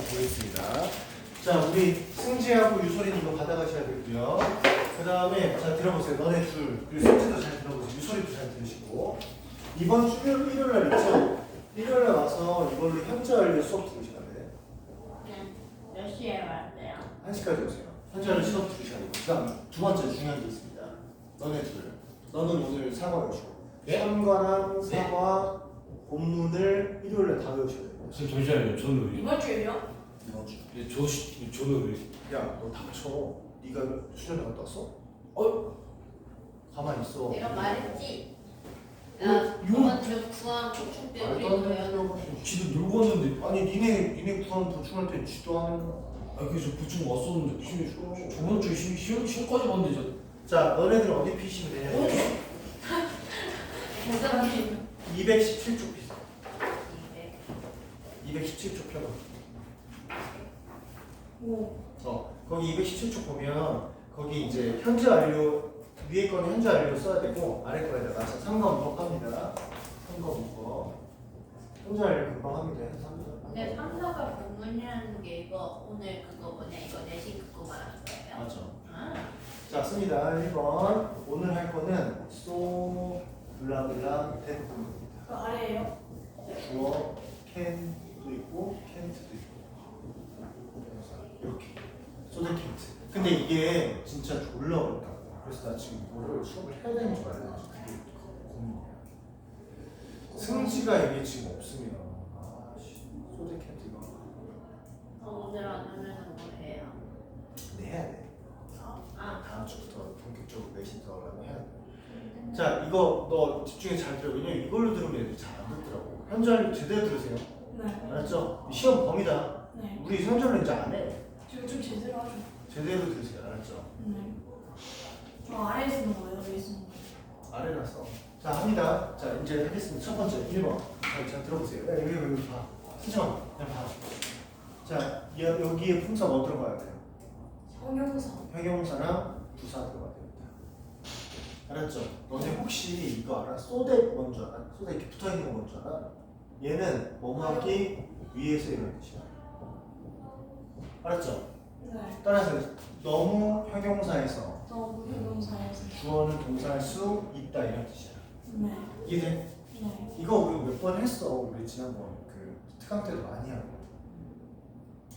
한번 보겠습니다. 자, 우리 승지하고 유소린 이거 받아가셔야 되고요. 그 다음에 자 들어보세요. 너네 둘 그리고 승지도 잘 들어보세요. 유소린도 잘 들으시고 이번 주 일요일, 일요일 날 있죠? 일요일 날 와서 이걸로 현재 완료 수업 들으셔야 돼. 네. 몇 시에 왔어요? 1시까지 오세요. 현재 완료 수업 들으셔야 되고 그 다음 두 번째 중요한 게 있습니다. 너네 둘. 너는 오늘 사과 외우시고 네? 삼과랑 사과 본문을 일요일 날 다 외우셔야 돼요. 선생님 잠시만요. 저는 왜? 이번 주에요? 예, 저 시- 저는 왜? 야, 너 닥쳐. 네가 수련회 갔다 왔어? 어? 가만히 있어. 내가 말했지. 어, 나 이거- 저번 주 구한 보충 때 우리 말도 안. 되는 지도 놀고 왔는데. 아니 니네 니네 구한 보충할 때 지도 하는 아 그래서 보충 왔었는데 시, 저번 주에 시, 시험 시험까지 봤는데 저. 자 너네들 어디 피시면 되냐면 대단히 217쪽 피세요 네. 217쪽 펴봐 오어 거기 217쪽 보면 거기 이제 현재 완료 위에 거는 현재 완료 써야 되고 아래 거에다가 3번 문법합니다. 3번 문법. 현재 완료 금방 합니다. 근데 삼사가 본문이라는 게 이거 오늘 그거 뭐냐? 이거 내신 그거 말하는 거예요? 맞죠 아, 자, 씁니다. 1번. 오늘 할 거는 so 블라블라 that 그 아래에요? 주어 can도 있고 can't도 있고 이렇게 can't. 근데 이게 진짜 졸라 어렵다고. 그래서 나 지금 이거를 수업을 해야 되는지 말아야 되는지 그게 고민이야. 승지가 이게 지금 없으면 can't 이거 어, 오늘 안 하면은 뭐 해요? 네 해야 돼. 아, 다음 주부터 본격적으로 내신 들어가려면 해야 돼. 자 이거 너 집중해 잘 들어 왜냐면 이걸로 들으면 애들이 잘 안 듣더라고 현절 제대로 들으세요 네. 알았죠? 시험 범위다 네. 우리 현절은 이제 안해 지금 좀 제대로 하죠. 제대로 들으세요 알았죠? 네. 저 아래에 쓰는 거예요? 위에 쓰는 거예요? 아래라서 자 합니다 자 이제 하겠습니다 첫 번째 1번 자, 자 들어보세요 야, 여기 여기 봐 수정 그냥 봐 자 여기에 품사 뭐 들어가야 돼요? 성형사. 형용사랑 부사 들어가야 됩니다 알았죠? 너네 혹시 이거 알아? 소댓 뭔줄 알아? 소댓 이렇게 붙어 있는 거 뭔 줄 알아? 얘는 뭐뭐 하기 위해서 이런 뜻이야 알았죠? 네. 따라서 너무 형용사에서 너무 형용사에서. 주어는 동사할 수 있다 이런 뜻이야 네. 이해돼? 네. 이거 우리 몇 번 했어 우리 지난번 그 특강 때도 많이 하고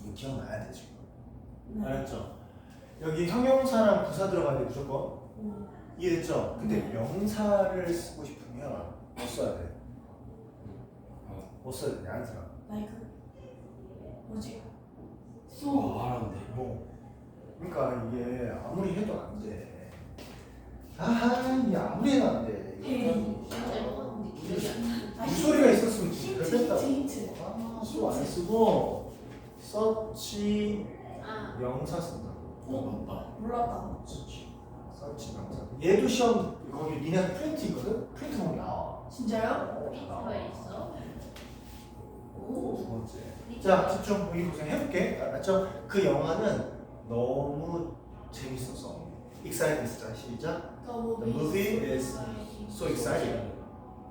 이거 기억나야 돼 지금 네. 알았죠? 여기 형용사랑 부사 들어가야 돼 무조건 오. 이해됐죠? 근데 네. 명사를 쓰고 싶으면 뭐 써야 돼? 어. 뭐 써야 되냐 안 들어 라이크. 뭐지? 소. 아 알았네. 뭐 그러니까 이게 아무리 해도 안 돼. 아하 이게 아무리 해도 안 돼. 안 나. 이 소리가 있었으면 뺐다. 힌트, 힌트. 수안 쓰고 서치 아, 명사 쓴다. 어 맞다. 몰랐다. 서치 명사. 얘도 시험 거기 니네 프린트 있거든. 프린트 보면 나와. 진짜요? 어, 다 나와. 있어? 두 번째. 자 집중 보기 보세요. 해볼게. 알았죠? 그 영화는 너무 재밌어서 exciting 시작. 너무 The movie is so exciting.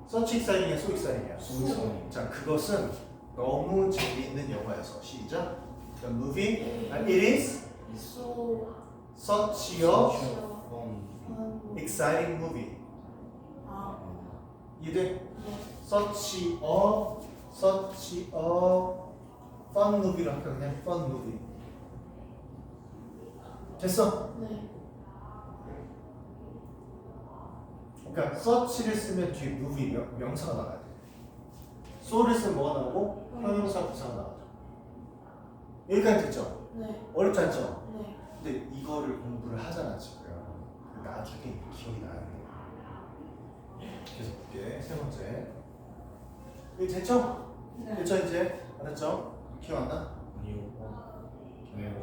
Such exciting이야, so exciting이야. 자, 그것은 너무 재미있는 영화여서 시작. The movie, uh, it is 소. such a 음. exciting movie. 아. 이해돼? 네. Such a, such a fun movie로 할까 그냥 fun movie. 됐어? 네. 그러니까 such를 쓰면 뒤에 movie 명, 명사가 나가야 돼. so를 쓰면 뭐가 나오고 형용사 부사가 나가죠. 여기까지 됐죠? 네. 어렵지 않죠? 네. 근데 이거를 공부를 하잖아 지금. 그 나중에 기억이 나야 돼. 계속 볼게. 세 번째. 이거 됐죠? 네. 됐죠 이제? 알았죠? 기억 안 나? 아니요. 네.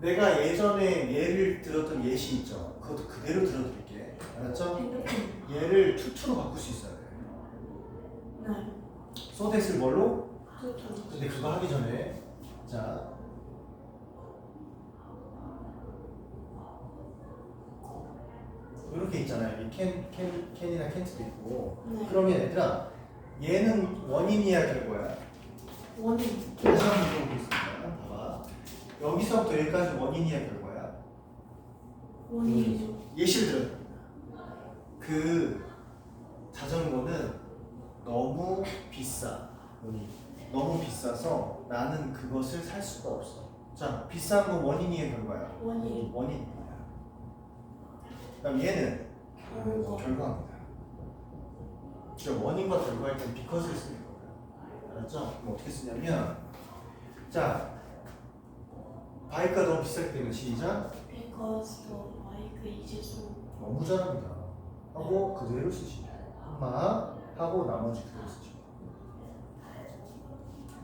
내가 예전에 예를 들었던 예시 있죠? 그것도 그대로 들어드릴게. 알았죠? 핸드폰. 얘를 투투로 바꿀 수 있어야 돼. 네. 소댓을 뭘로? 투투. 근데 그거 하기 전에 자 이렇게 있잖아요. 이 캔, 캔, 캔이나 캔트도 있고 네. 그러면 얘들아 얘는 원인이야 결과야? 원인. 다시 한번 물어보겠습니다. 봐봐. 여기서부터 여기까지 원인이야 결과야? 원인이죠. 예시를 들어. 그 자전거는 너무 비싸. 원인. 너무 비싸서 나는 그것을 살 수가 없어. 자, 비싼 건 원인이야 결과야? 원인. 원인이야. 그럼 얘는 결과. 결과입니다. 저 원인과 결과일 땐 because를 쓰는 거예요. 알았죠? 그럼 어떻게 쓰냐면 자 바이크가 너무 비싸기 때문에 시작 Because the bike is so. 너무 잘합니다. 하고 그대로 쓰시면 엄마 하고 나머지 그대로 쓰시면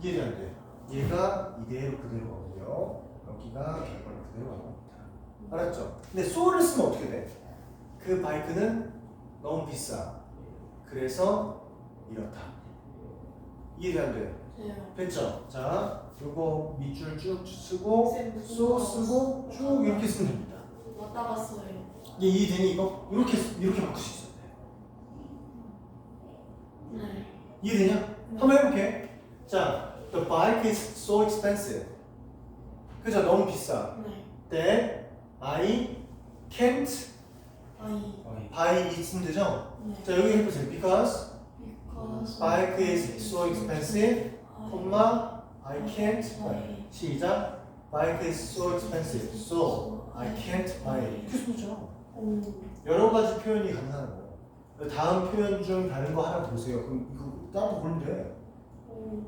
이해되는데 얘가 이대로 그대로 가고요. 여기가 결과를 그대로 가고. 알았죠? 근데 so를 쓰면 어떻게 돼? 그 바이크는 너무 비싸. 그래서 이렇다. 이해되는데 돼요. 됐죠? 자, 요거 밑줄 쭉 쓰고 쌤, 거 쓰고 쭉 이렇게 쓰면 됩니다. 왔다 갔어요. 이게 이해되니 이거? 이렇게 이렇게 바꿀 수 있어요. 네. 이해되냐? 한번 해볼게. 자, the bike is so expensive. 그죠? 너무 비싸. 네. That I can't. 아이. buy it 쓰면 되죠? 네. 자, 여기 해보세요. Because bike is so expensive, I- 콤마 I can't buy. 시작. Bike is so expensive, so I can't buy. 이렇게. 오. 여러 가지 표현이 가능한 거. 다음 표현 중 다른 거 하나 보세요. 그럼 이거 따로 보면 돼. 오.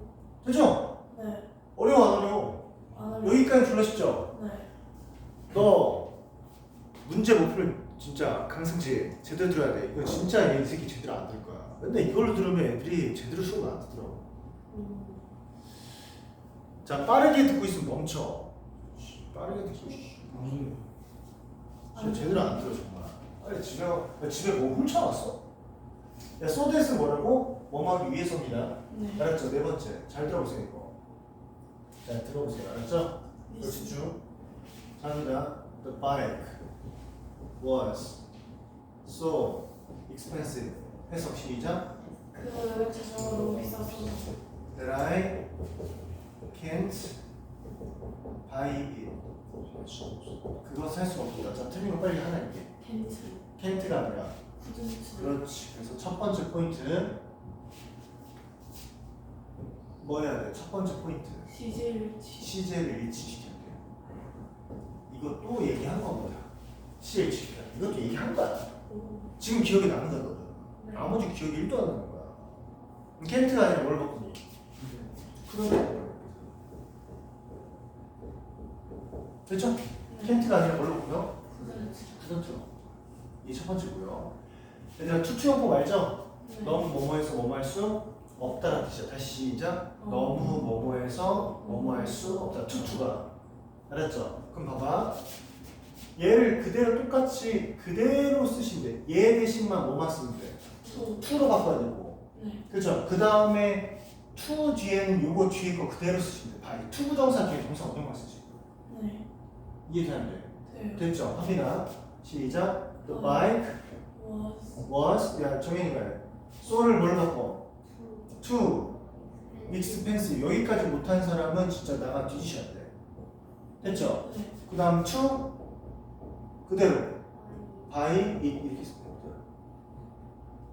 되죠? 네. 어려워 안 어려워? 안 하려. 여기까지 졸라 쉽죠? 네. 너 문제 못 풀면 진짜 강승지 제대로 들어야 돼. 이거 진짜 얘이 새끼 제대로 안 들 거야. 맨날 이걸로 들으면 애들이 제대로 수업을 안 듣더라고. 오. 자 빠르게 듣고 있으면 멈춰. 씨, 빠르게 듣고 씨. 무슨 진짜 제대로 안 들어 정말. 아니 집에 야, 집에 뭐 훔쳐왔어? 야 소드에스 뭐라고? 뭐하기 위해서입니다. 네. 알았죠? 네 번째 잘 들어보세요 이거. 자 들어보세요. 알았죠? 네. 집중. 자입니다. The bike was so expensive. 해석 시작. 그 자전거 너무 비싸서. That I can't buy it. 그거 살 수가 없다. 자 틀린 거 빨리 하나 읽게. 텐트. can't가 아니라. 그렇지. 그래서 첫 번째 포인트는 뭐 해야 돼? 첫 번째 포인트. 시제를 치. 시제를 일치시켜야 돼. 이거 또 얘기한 겁니다. 시 일치시켜. 이것도 얘기한 거야. 오. 지금 기억에 남는 거거든. 네. 나머지 기억이 1도 안 나는 거야. 켄트가 아니라 뭘 바꾸니? 그럼 됐죠? 네. 켄트가 아니라? 구든트. 푸던트로. 이게 첫 번째고요. 얘들아 투투용법 알죠? 네. 너무 뭐뭐해서 뭐뭐 할 수 없다는 뜻이야. 다시 시작. 어. 너무 뭐뭐해서 뭐뭐 할 수 없다. 투투가. 알았죠? 그럼 봐봐. 얘를 그대로 똑같이 그대로 쓰시면 돼. 얘 대신만 뭐만 쓰면 돼. 투. 투로 바꿔야 되고. 네. 그죠? 그 다음에 투 뒤에는 요거 뒤에 거 그대로 쓰시면 돼. 바이. 투 부정사 뒤에 동사 거 쓰지? 네. 이해되는데? 돼요. 됐죠? 합니다. 시작. The 어. bike was. was 야 정현이가 해. so를 뭘 바꿔? to expensive 여기까지 못한 사람은 진짜 나가 뒤지셔야 돼. 됐죠? 네. 그 다음 to 그대로 buy it 이렇게 쓰면 돼요.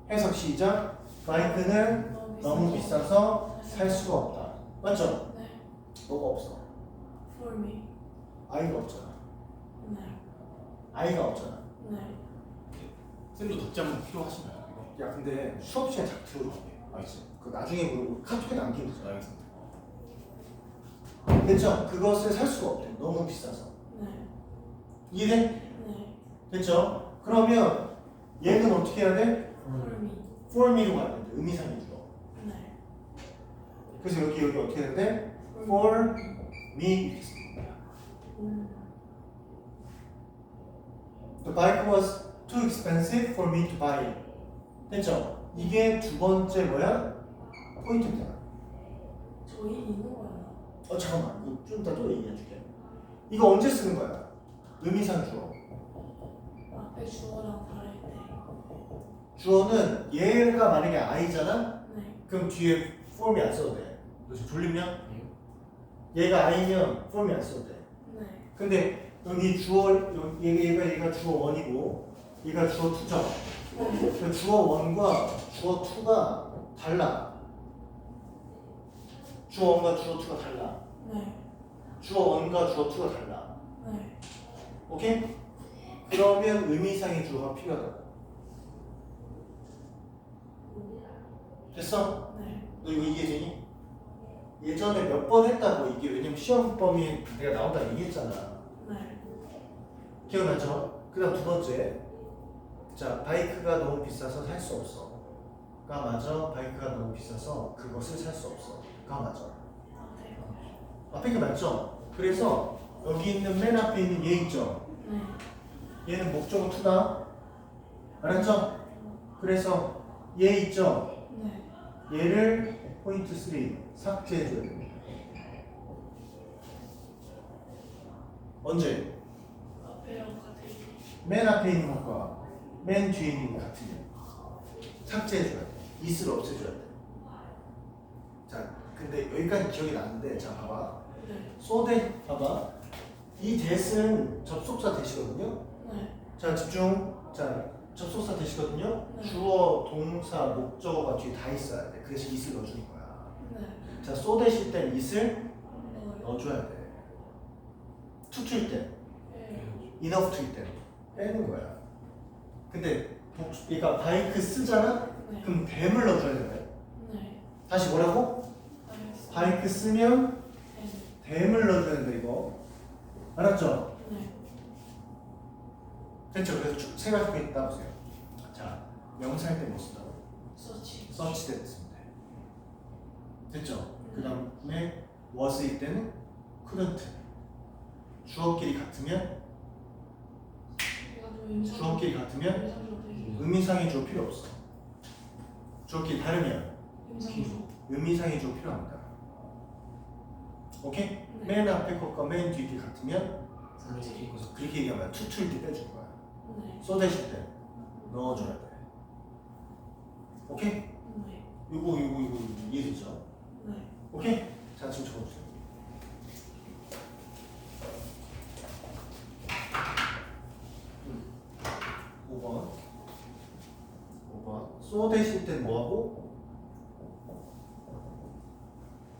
해석 시작. 바이크는 너무 비싸서 살 수가 없다. 맞죠? 네. 뭐가 없어? For me. 아이가 없잖아. 네. 아이가 없잖아. 네. 쌤도 답장 필요하신가요? 이거? 야 근데 수업 시간 잘 들어줘. 알겠지? 그 나중에 뭐 카톡에 남기면 되잖아. 알겠습니다. 됐죠? 그것을 살 수가 없대. 너무 비싸서. 네. 이해돼? 네. 됐죠? 그러면 얘는 어떻게 해야 돼? For me. for me로 가야 돼. 의미상의 주어. 네. 그래서 여기 여기 어떻게 해야 돼? for me 이렇게 쓰는 거야. 오. The bike was too expensive for me to buy. 됐죠? 이게 두 번째 뭐야? 포인트입니다. 저희 있는 거예요. 어 잠깐만 이거 좀 이따 또 얘기해 줄게. 이거 언제 쓰는 거야? 의미상 주어. 앞에 주어랑 다를 때. 주어는 얘가 만약에 I잖아? 네. 그럼 뒤에 form이 안 써도 돼. 그렇지 졸리면 아니요. 얘가 아니면 form이 안 써도 돼 네. 근데 여기 주어 여기 얘가 얘가 얘가 주어 원이고 얘가 주어 투죠 그 주어 원과 주어 투가 달라 주어 원과 주어 투가 달라 네. 주어 원과 주어 투가 달라 네. 오케이? 그러면 의미상의 주어가 필요하다 됐어? 네. 너 이거 이해되니? 예전에 몇 번 했다고 이게 왜냐면 시험 범위 내가 나온다 얘기했잖아 네. 기억나죠? 그 다음 두 번째 자 바이크가 너무 비싸서 살 수 없어 가 맞아 바이크가 너무 비싸서 그것을 살 수 없어 가 맞아 아, 네. 앞에 게 맞죠? 그래서 여기 있는 맨 앞에 있는 얘 있죠? 네. 얘는 목적어 투다 알았죠? 그래서 얘 있죠? 네. 얘를 포인트 3 삭제해줘야 됩니다 언제? 같은. 맨 앞에 있는 것과 맨 뒤에 있는 것 같으면 삭제해줘야 돼. 이슬을 없애줘야 돼. 자, 근데 여기까지 기억이 나는데, 자, 봐봐. 네. 소대, 봐봐. 이 대스는 접속사 대시거든요. 네. 자, 집중. 자, 접속사 대시거든요. 네. 주어, 동사, 목적어가 뒤에 다 있어야 돼. 그래서 이슬 넣어주는 거야. 네. 자, 쏘대실 땐 이슬 네. 넣어줘야 돼. 투투일 땐, 네. 이너프투일 땐 빼는 거야. 근데 복, 그러니까 바이크 쓰잖아? 네. 그럼 뱀을 넣어줘야 되나요? 네. 다시 뭐라고? 알겠습니다. 바이크 쓰면 네. 뱀을 넣어줘야 된다 이거 알았죠? 네. 됐죠? 그래서 쭉 생각해 있다 보세요 자 명사할 때뭐 쓴다고? 서치. 서치 때 쓰면 돼 됐죠? 그 다음에 was일 때는 couldn't 주어끼리 같으면. 주어끼리 같으면. 의미상의 주어 필요 없어 주어끼리 다르면. 의미상의 주어 필요합니다 오케이? 네. 맨 앞에 것과 맨 뒤에 게 같으면 그렇게 얘기하면 투투일 때 빼줄 거야 네. 쏟아실 때 넣어줘야 돼. 오케이? 네. 요거 요거 요거 이해되죠? 네. 오케이? 자 지금 적어주세요. 음. 5번 5번 쏟으실 때 뭐하고?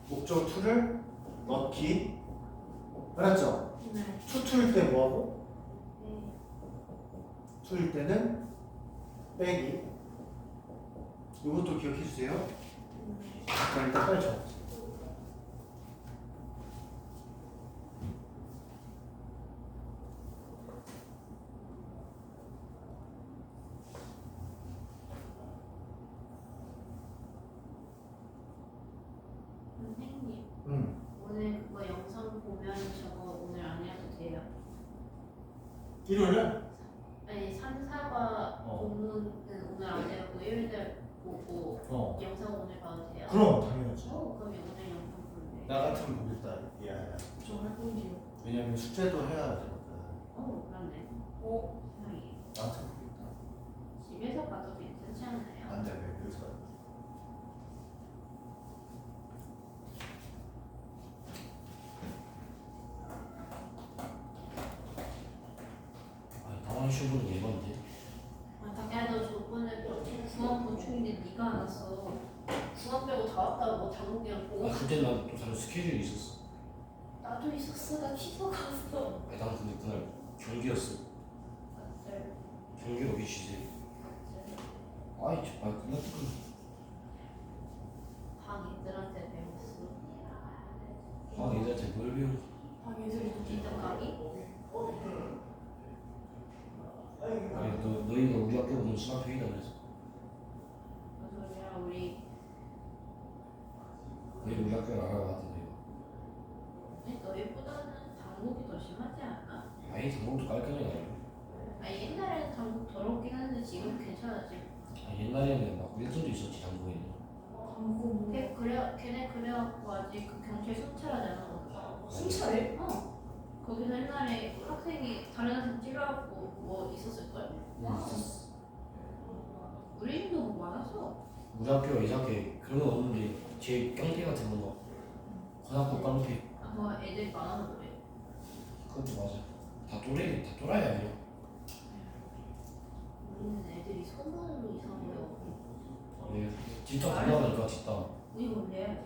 목적 투를 넣기 알았죠? 네. 투투일 때 뭐하고? 네. 투일 때는 빼기 이것도 기억해 주세요. 네. 자 일단 빨리 적어보세요. 선생님 음. 오늘 그거 영상 보면 저거 오늘 안 해도 돼요? 일요일날? 아니 3, 4과 어. 본문은 오늘 안 되고 일요일날 보고 어. 영상 오늘 봐도 돼요? 그럼 당연하지. 어 그럼 오늘 영상 보는데 나 같으면 보겠다. 야야. 저할 건데요. 왜냐면 숙제도 해야 되거든. 어 그렇네 어? 세상에 나 같으면 보겠다. 집에서 봐도 괜찮지 않나요? 안 돼, 왜 그래서? 아, 보는 게 예반데. 아, 딱. 야너 저번에 구원 보충인데 네가 안 왔어 구원 빼고 다 왔다고 뭐 당국이랑 아, 보고 그때 나또 다른 스케줄이 있었어. 나도 있었어 나 취소 갔어 아니, 난 근데 그날 경기였어. 경기 오기 시제. 아이, 저, 아, 끝났, 끝. 방 애들한테 배웠어 아, 얘들한테 뭘 배워? 아, 예술이 좀 기능 강의? 아니, 너, 너희가 우리 학교 오면 수학회의다 그래서. 무슨 소리야 우리 너희 우리 학교 알아봤던데. 아니 너희보다는 당국이 더 심하지 않아? 아니, 당국도 깔끔하게 나요. 아니 옛날에는 당국 더럽긴 했는데 지금 괜찮아지 아, 옛날에는 막 일선도 있었지, 당국에는. 광고 걔 그래 걔네 그래갖고 아직 그 경찰 순찰하잖아 순찰해? 어 거기서 옛날에 학생이 다른 학생 찔러갖고 뭐 우리 집도 뭐 많았어 우리 학교 이상하게 그런 건 없는데 제 깡패 같은 거 고등학교 깡패 뭐 애들 많아서 그래. 그것도 맞아 다 또래 다 또라이 아니야 우리는 애들이 소문으로 이상해요. 왜 뒷담 달라가니까 뒷담 우리 원래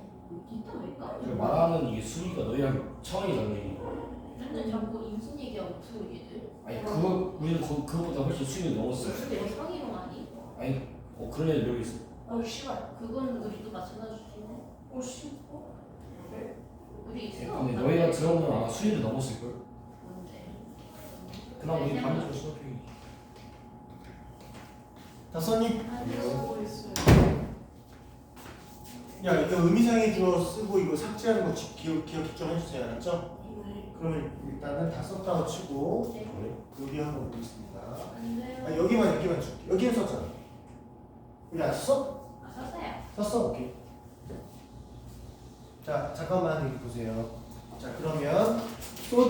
이따 왜까? 그 말하는 이게 순위가 너희랑 차원이 달라 맨날 자꾸 임신 얘기하고 두 얘들. 아니 그거 우리는 그, 그거보다 훨씬 수익을 넘었어 무슨 내가 상의로 하니? 아니 어 그런 애들 여기 있어 어 씨발. 그건 우리도 마찬가지네. 어 씨. 어? 우리 있어. 근데 너희가 들어보면 아마 수익을 넘었을 걸 뭔데? 그럼 우리 네, 반대로 수업이 다 썼니? 아니요. 쓰고 있어요. 야 이거 의미상의 주어 쓰고 이거 삭제하는 거 지- 기억 기억 좀 해주세요 알았죠? 네. 그러면 일단은 다 썼다고 치고 네. 여기 한번 보겠습니다. 안 돼요. 아, 여기만 여기만 줄게. 여기는 썼잖아. 여기 안 썼어? 아 썼어요. 썼어. 오케이. 자 잠깐만 여기 보세요. 자 그러면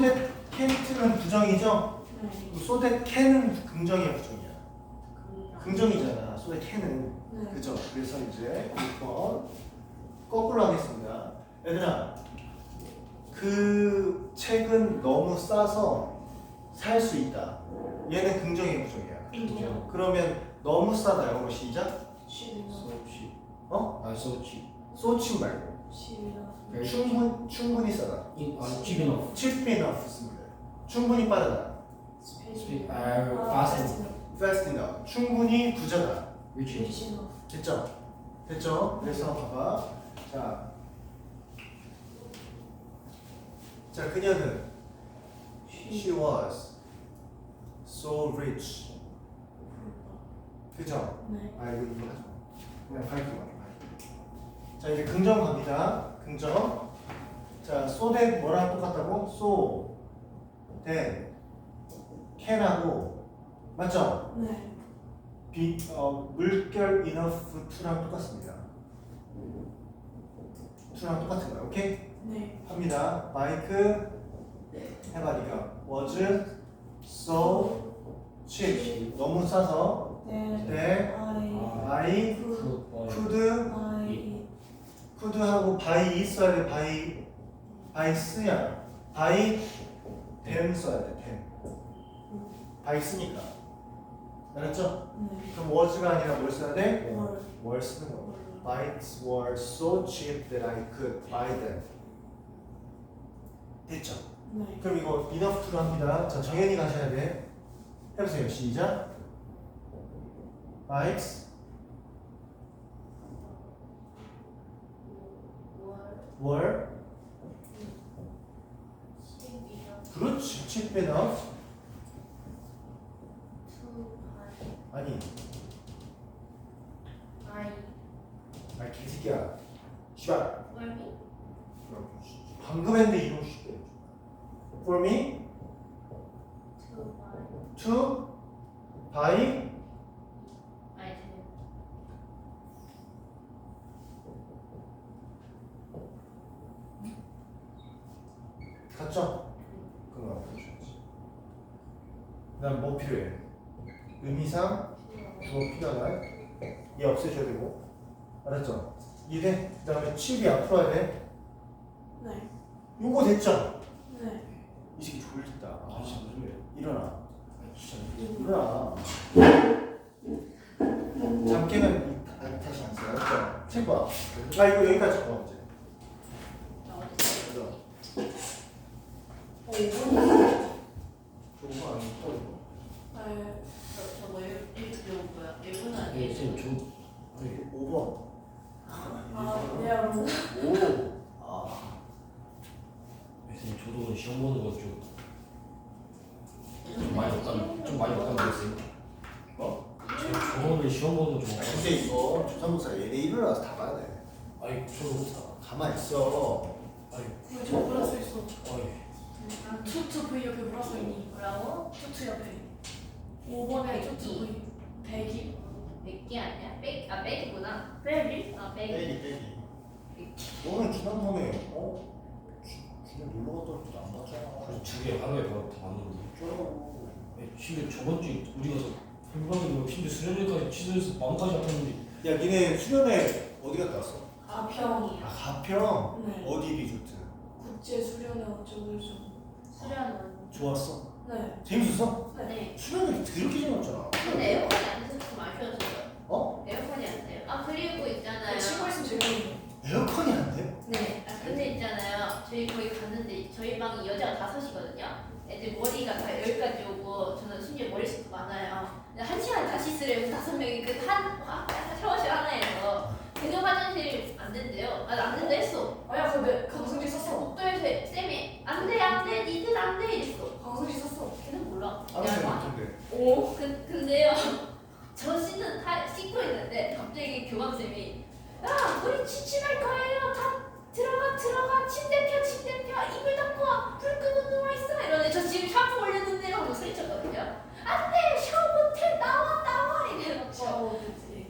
that can't는 부정이죠? 네. that can은 긍정이야 부정이야? 그 긍정이잖아. that can은 네. 그죠? 그래서 이제 6번 거꾸로 하겠습니다. 얘들아, 그 책은 너무 싸서 살 수 있다. 얘는 긍정의 부정이야. 인정. 그러면 너무 싸다. 영어로 시작. 수업시 어? 아 수업시 쏘치 말고. 시비나. 충분 충분히 싸다. 아니 집이나 cheap enough 쓰면 돼. 충분히 빠르다. 스페이스. 아 fast fast enough. 충분히 부자다. 미시나. 됐죠? 됐죠? 그래서 봐봐. 자, 자 그녀는 She was so rich. 그죠? 네. 아 이거 이거 하지 마. 그냥 밝기. 자 이제 긍정 갑니다. 긍정. 자 so that 뭐랑 똑같다고? so that can하고 맞죠? 네. 비, 어, 물결 enough to랑 똑같습니다. to랑 똑같은 거야. 오케이? 네. 합니다. 마이크 해봐 니가 was so cheap 너무 싸서 네. 네 아이. I 그 어, could 아이. could 하고 by 있어야 돼 by by 쓰야 by them 써야 돼 them by 쓰니까 알았죠? 네. 그럼 was가 아니라 뭘 써야 돼? 월. were 쓰는 거 월. Bikes were so cheap that I could buy them 됐죠? 네. 그럼 이거 enough to로 합니다. 자, 정현이 가셔야 돼. 해보세요. 시작. Bikes were 그렇지. cheap enough. 아니, 아이 아 개새끼야. 씨발. 월미 방금 했는데 이런 쉽게. For me 투 아이 to buy 아이템 갔죠? 그거 보셔야지. 그다음 뭐 필요해? 의미상 주어 필요하다. 얘 없애줘야 되고. 알았죠? 이래. 해야 돼. 네. 요거 됐죠? 네. 이 새끼 졸린다. 아 진짜 무슨 일 일어나. 아 진짜 일어나. 이- 아, 다시 안 써. 알았죠? 책 봐. 아 이거 여기까지 봐 이제. 그죠? 어, 5번. 좋은 거 아니고 또 이거. 네. 저 저거 일 이거 뭐야 예, 아니에요? 쌤 저, 아니, 5번. 아, 네. 오. 아. 쌤 저도 시험 보는 거좀 좀 많이 없다는 좀 많이 없다는 거였어요 뭐? 저 저번에 시험 보는 거좀 근데 이거 조산모사 얘네 일어나서 다 봐야 돼. 아니 저도 가만 있어. 아니 왜저 몰랐어 있어. 아니 투투 V 옆에 몰랐어 있니? 뭐라고? 투투 옆에. 5번에 투투 V. 백이. 백기 아니야? 백, 아 백이구나. 백이? 아 백. 빼기 빼기. 너는 지난번에 어? 그냥 놀러 갔다 올때 안 봤잖아. 그래서 두개 하루에 바로 다 맞는데 쩌라고. 아니, 심지어 저번 주에 우리 가서 뭐 심지어 수련회까지 취소해서 마음까지 아팠는데 야 니네 수련회 어디 갔다 왔어? 가평. 아 가평. 네. 어디 리조트? 국제 수련회 어쩌고 저쩌고. 수련원. 좋았어. 네. 재밌었어? 네. 수련이 그렇게 재밌었잖아. 근데 에어컨이 안 어? 에어컨이 안 돼요. 아 그리고 있잖아요. 친구 있으면 재밌는데. 에어컨이 안 돼? 네. 아, 근데 있잖아요. 저희 거기 갔는데 저희 방이 여자가 다섯이거든요. 애들 머리가 다 여기까지 오고 저는 심지어 머리숱도 많아요. 근데 한 시간 다시 쓰려고 다섯 명이 그한 샤워실 하나에서 대전 화장실 안 된대요. 아 안 된다 했어. 아야 근데 강승지 썼어. 복도에서 쌤이 안 돼 안 돼 니들 안 돼 이랬어. 강승지 썼어. 걔는 몰라. 와. 못한데. 오, 그, 근데요. 저 씻는 타, 씻고 있는데 갑자기 교감쌤이 야, 우리 취침할 거예요. 다 들어가 들어가 침대 펴 침대 펴 이불 덮고 와. 불 끄고 누워 있어. 이러는데 저 지금 샤프 올렸는데요 하고 소리쳤거든요. 안돼 샤워 못해 나와 나와 샤워.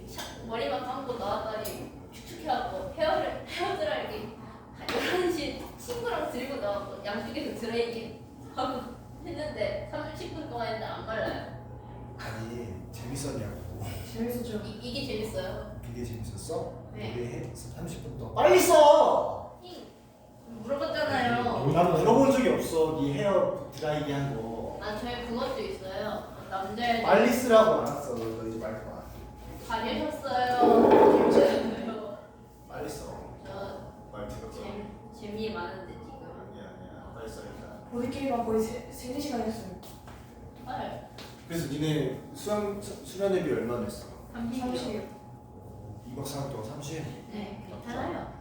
샤- 머리만 감고 나왔더니 축축해갖고 헤어를 헤어 드라이기 한 11시 친구랑 들고 나왔고 양쪽에서 드라이기 하고 했는데 30분 동안 했는데 안 말라요. 아니 재밌었냐고. 재밌었죠. 이, 이게 재밌어요. 이게 재밌었어? 네. 왜 30분 동안 빨리 써! 힝. 물어봤잖아요. 나는 들어본 적이 없어. 네 헤어 드라이기 한 거. 아 저희 그것도 있어요. 남자애들 빨리 쓰라고 안 왔어. 너 이제 말 그만. 다니셨어요. 재밌어요. 빨리 써. 저말 들었어. 재미 재미 많은데 지금. 아니야 아니야. 빨리 써 일단. 보드게임만 거의 세, 세네 시간 했어요. 헐. 그래서 니네 수련 수련 회비 얼마 냈어? 30일. 30일. 2박 3일 동안 30? 네, 괜찮아요.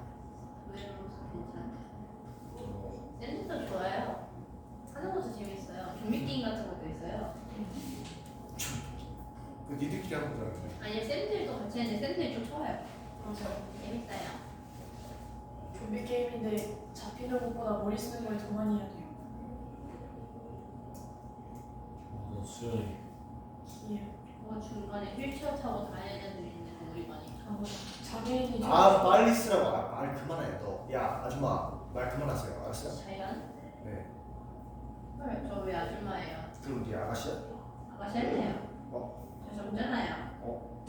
샌드도 좋아요. 하는 것도 재밌어요. 좀비 게임 같은 것도 있어요. 그 니들끼리 하는 거잖아. 아니요, 샌들도 같이 했는데 샌들이 좀 좋아요. 맞아요. 재밌어요. 좀비 게임인데 잡히는 것보다 머리 쓰는 걸 더 많이 해야 돼요. 어, 수련이. 예. 뭐 중간에 휠체어 타고 다니는 애들 있는데 우리 많이. 아. 장애인이 좀- 아 빨리 쓰라고 아, 말 그만해 너. 야 아줌마 말 그만하세요. 알았어? 자연? 네. 헐, 저왜 아줌마예요? 그럼 네 아가씨야? 아가씨 했네요. 어? 저 젊잖아요. 어?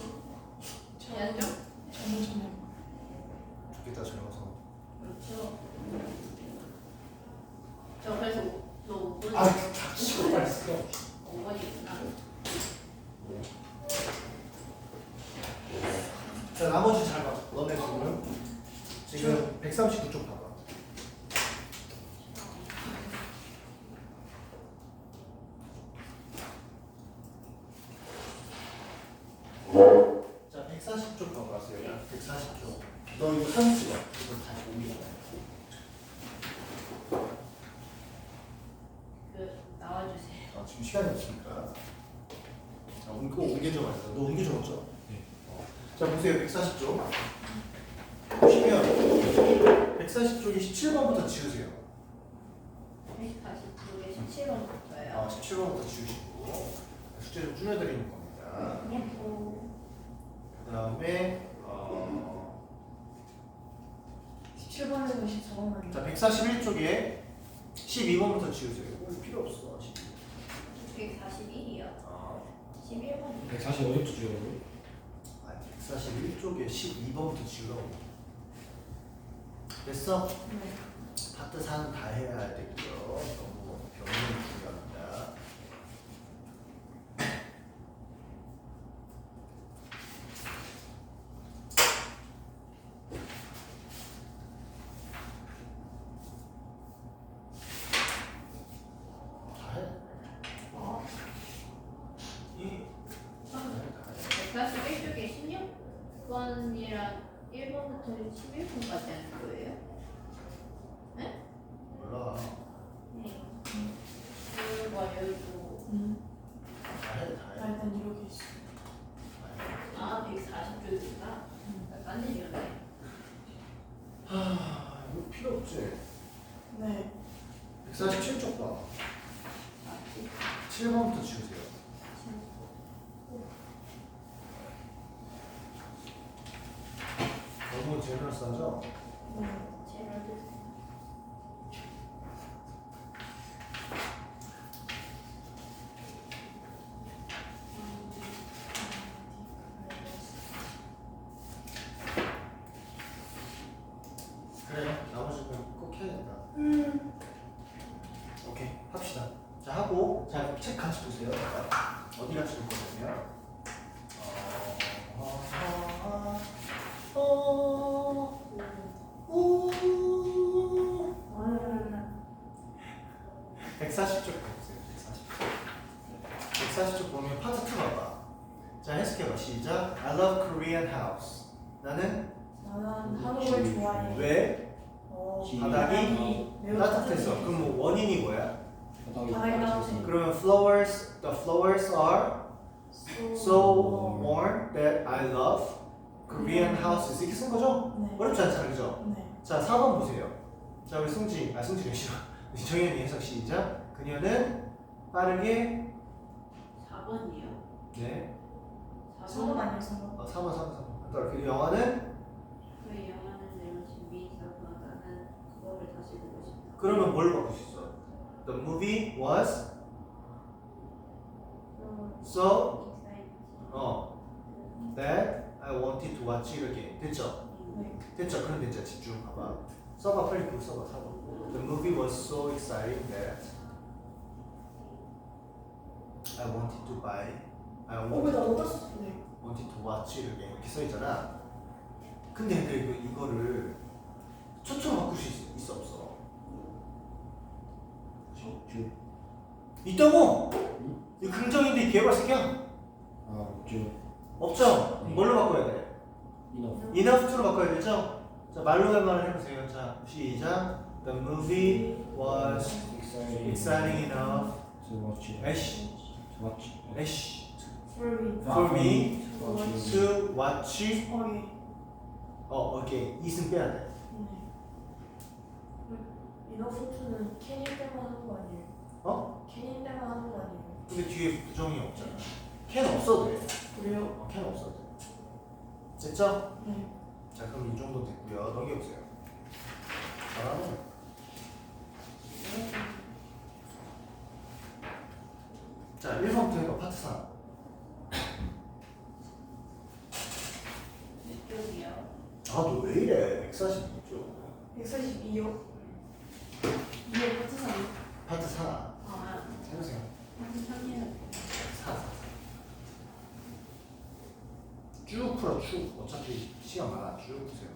자연 좀? 전문 전문. 좋겠다 젊어서. 그렇죠. 저 그래서 너 5분, 아 닥치고 빨리 써. 5분이구나. 자 나머지 잘 봐. 너네 지금 지금 139쪽 봐봐. 자 140쪽 봐봐세요. 140쪽. 너 이거 한수야. 이거 다시 옮겨. 그 나와주세요. 아, 지금 시간이 없으니까. 자, 오늘 그거 옮겨줘 말이야. 너 옮겨줘 먼저. 네. 어. 자, 보세요. 140쪽. 보시면 140쪽이 17번부터 지우세요. 140쪽에 17번부터예요. 아, 17번부터 지우시고 숙제 좀 줄여드리는 겁니다. 예뻐. 그 다음에 어, 17번에서 24번만. 자, 141쪽에 12번부터 지우세요. 이거 필요 없어. 12. 141이요. 아, 11번. 145점 주려고. 아니, 141쪽에 12번부터 지우라고. 됐어? 네. 파트 4는 다 해야 되고요. 너무 병원이 중요합니다. 다 해. 어? 이 다 해, 다 해. 141쪽에 16번이랑 1번부터 11번까지 하는 거예요? 몰라. 네. 그거 열고. 음. 다 해, 다 나 해. 일단 이렇게 있어. 아, 140쪽이구나. 딴데 지었네. 하, 이거 필요 없지. 네. 147쪽 봐. 7번부터 지우세요. 너무 제너럴스하죠? 네. 제발 드세요. 그래, 나머지는 꼭 해야 된다. 음. 주세요. 어디가 줄 거예요? 어, 어, 어, 어, 오. 140쪽 보세요. 140쪽. 140쪽 보면 파트 2 봐봐. 자, 해석해봐. 시작. I love Korean house. 나는 나는 한국을 좋아해. 왜? 어, 지- 바닥이 매우 따뜻해서. 그럼 뭐 원인이 뭐야? 바닥이 따뜻해. 그러면 flowers, the flowers are so warm that I love Korean houses. 이렇게 쓴 거죠? 네. 어렵지 않잖아요, 그죠? 네. 자, 4번 보세요. 자, 우리 승진, 아, 승진이 싫어. 정현이 해석 시작. 그녀는 빠르게, 4번이요. 네. 성분 아니에요, 성분. 어, 3번, 3번, 3번. 그 영화는 그 영화는 내가 준비해서 나는 그거를 다시 보고 싶다. 그러면 뭘 바꿀 수 있어? The movie was so 어 that I wanted to watch it again. 됐죠? 네. 됐죠? 그럼 됐죠? 집중. 봐봐. 써봐 빨리 그거 써봐. 4번. The movie was so exciting that I wanted to buy. I 어, 왜 wanted, 나 썼어? 네. wanted to watch it again. 이렇게 써 있잖아. 근데 근데 이거 이거를 초점 바꿀 수 있어, 있어 없어? 주. 있다고. 이 긍정인데 개발 새끼야. 아, 주. 없죠? 뭘로 바꿔야 돼? 이너. enough로 바꿔야 되죠? 자 말로 할 말을 해보세요. 자 시작. The movie was exciting. exciting enough. to watch it. 에쉬, To watch. it. 에쉬, For me. for me To watch. 어이. 어, 오케이. 이승 빼야 돼. 네. 이너프트는 캐니 때만 하는 거 아니에요? 어? 캐니 때만 하는 거 아니에요? 근데 뒤에 부정이 없잖아. 캔 없어도 돼. 그래요? 어, 캔 없어도 돼. 됐죠? 네. 자 그럼 이 정도 됐고요. 넘겨보세요. 잘하네. 자 1번부터 해봐. 파트 4. 이쪽이요. 아너 왜 이래? 142쪽. 142요. 이게 파트 3. 파트 4. 아, 해보세요. 한 3년. 4. 4. 쭉 풀어 쭉. 어차피 시간 많아. 쭉 푸세요.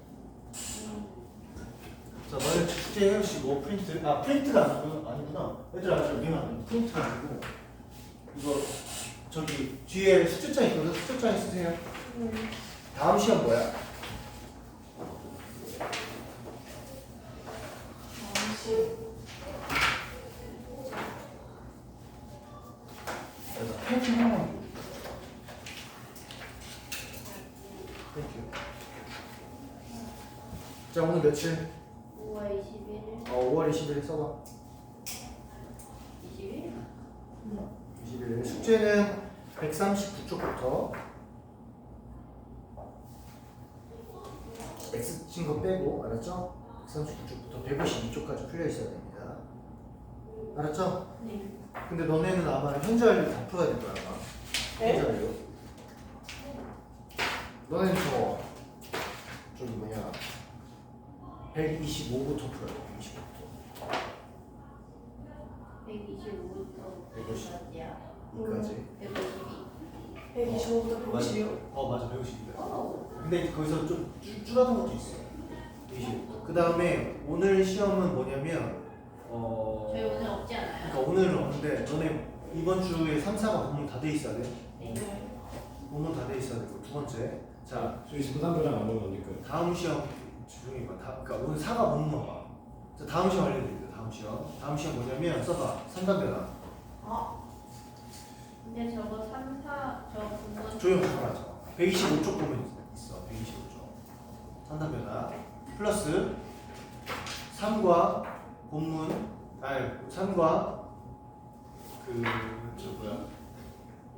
자 너네 숙제 해오시고 프린트. 아 프린트가 아니고 아니구나. 얘들아 저 미안. 프린트가 아니고 이거 저기 뒤에 숙제장 있거든. 숙제장에 쓰세요. 네. 다음 시험 뭐야? 다시. 그래서 펜트 하나만 줘. 땡큐. 자 오늘 며칠? 5월 21일. 어 5월 20일 써봐. 20일? 21일 숙제는 139쪽부터 X 친거 빼고 알았죠? 139쪽부터 152쪽까지 풀려 있어야 됩니다. 알았죠? 네. 근데 너네는 아마 현재 완료 다 풀어야 될 거야 아마. 네? 현재 완료. 너네는 저 저기 뭐냐 125부터 풀어야 돼. 125부터. 125부터 150. 어디야? 여기까지. 152. 125부터 150이요. 어 맞아 152까지. 어. 근데 거기서 좀 줄, 줄어든 것도 있어요. 그 다음에 오늘 시험은 뭐냐면 어 저희 오늘 없지 않아요? 그러니까 오늘은 없는데 너네 이번 주에 3, 4가 본문 다 돼 있어야 돼. 네. 네. 본문 다 돼 있어야 되고 두 번째 자 저희 부담배랑 안 오면 언니까. 다음 시험 조용히 봐. 다, 그러니까 오늘 4가 본문만 봐. 자 다음 시험 알려드릴게요. 다음 시험. 다음 시험 뭐냐면 써봐. 3단 변화. 아, 근데 저거 3, 4, 저 부분. 조용히 하자. 125쪽 보면 있어. 125쪽. 3단 변화. 플러스 3과 본문 아니 3과 그 저 뭐야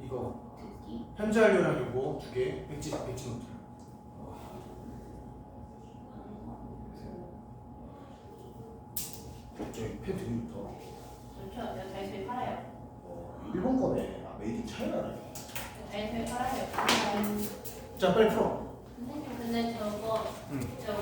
이거 듣기. 완료랑 요거 두개 백지 백지 노트. 저기 펜 드림부터 좋죠. 저 다이소에 팔아요. 일본 거네. 아 메이드 인 차이나네. 다이소에 팔아요. 자 빨리 풀어. 선생님 근데 저거 응. 저